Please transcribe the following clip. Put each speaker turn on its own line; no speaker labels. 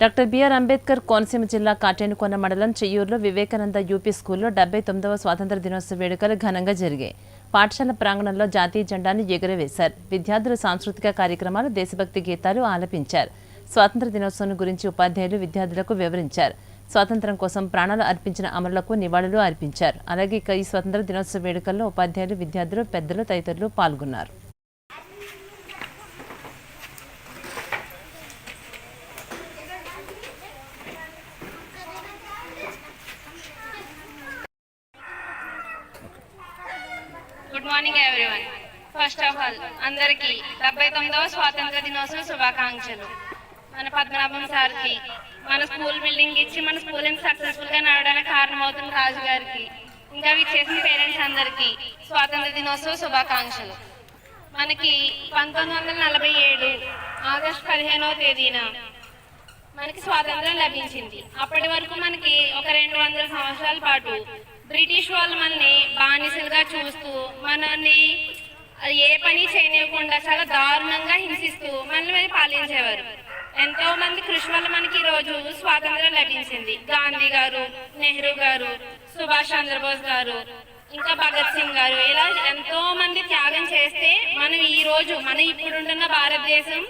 Doctor BR Ambedkar Konaseema జిల్లా కాటేనుకొండ మండలం చెయ్యూరులో Vivekananda UP స్కూల్లో డెబ్బై తొమ్మిదవ స్వాతంత్ర దినోత్సవ వేడుకలు ఘనంగా జరిగాయి. పాఠశాల ప్రాంగణంలో జాతీయ జెండాను ఎగురవేశారు. విద్యార్థులు సాంస్కృతిక కార్యక్రమాలు దేశభక్తి గీతాలు ఆలపించారు. స్వాతంత్ర దినోత్సవం గురించి ఉపాధ్యాయులు విద్యార్థులకు వివరించారు. స్వాతంత్రం కోసం ప్రాణాలు అర్పించిన అమరులకు నివాళులు అర్పించారు. అలాగే ఈ స్వాతంత్ర దినోత్సవ వేడుకల్లో ఉపాధ్యాయులు విద్యార్థులు పెద్దలు తదితరులు పాల్గొన్నారు.
Good morning everyone first of all అందరికీ డెబ్బై తొమ్మిదవ స్వాతంత్ర దినోత్సవ శుభాకాంక్షలు. మన పద్మనాభం సార్కి మన స్కూల్ బిల్డింగ్ ఇచ్చి మన స్కూల్ ఎంత సక్సెస్ఫుల్గా నడవడానికి కారణమవుతున్న రాజు గారికి ఇంకా చేసిన పేరెంట్స్ అందరికీ స్వాతంత్ర దినోత్సవ శుభాకాంక్షలు. మనకి పంతొమ్మిది వందల నలభై ఏడు ఆగస్టు పదిహేనవ తేదీన మనకి స్వాతంత్రం లభించింది. అప్పటి వరకు మనకి ఒక రెండు వందల సంవత్సరాల పాటు బ్రిటిష్ వాళ్ళు మనల్ని చూస్తూ మనల్ని ఏ పని చేయనివ్వకుండా చాలా దారుణంగా హింసిస్తూ మనల్ని పాలించేవారు. ఎంతో మంది కృషి వల్ల మనకి ఈ రోజు స్వాతంత్రం లభించింది. గాంధీ గారు నెహ్రూ గారు సుభాష్ చంద్రబోస్ గారు ఇంకా భగత్ సింగ్ గారు ఇలా ఎంతో మంది త్యాగం చేస్తే మనం ఈ రోజు మనం ఇప్పుడుంటున్న భారతదేశం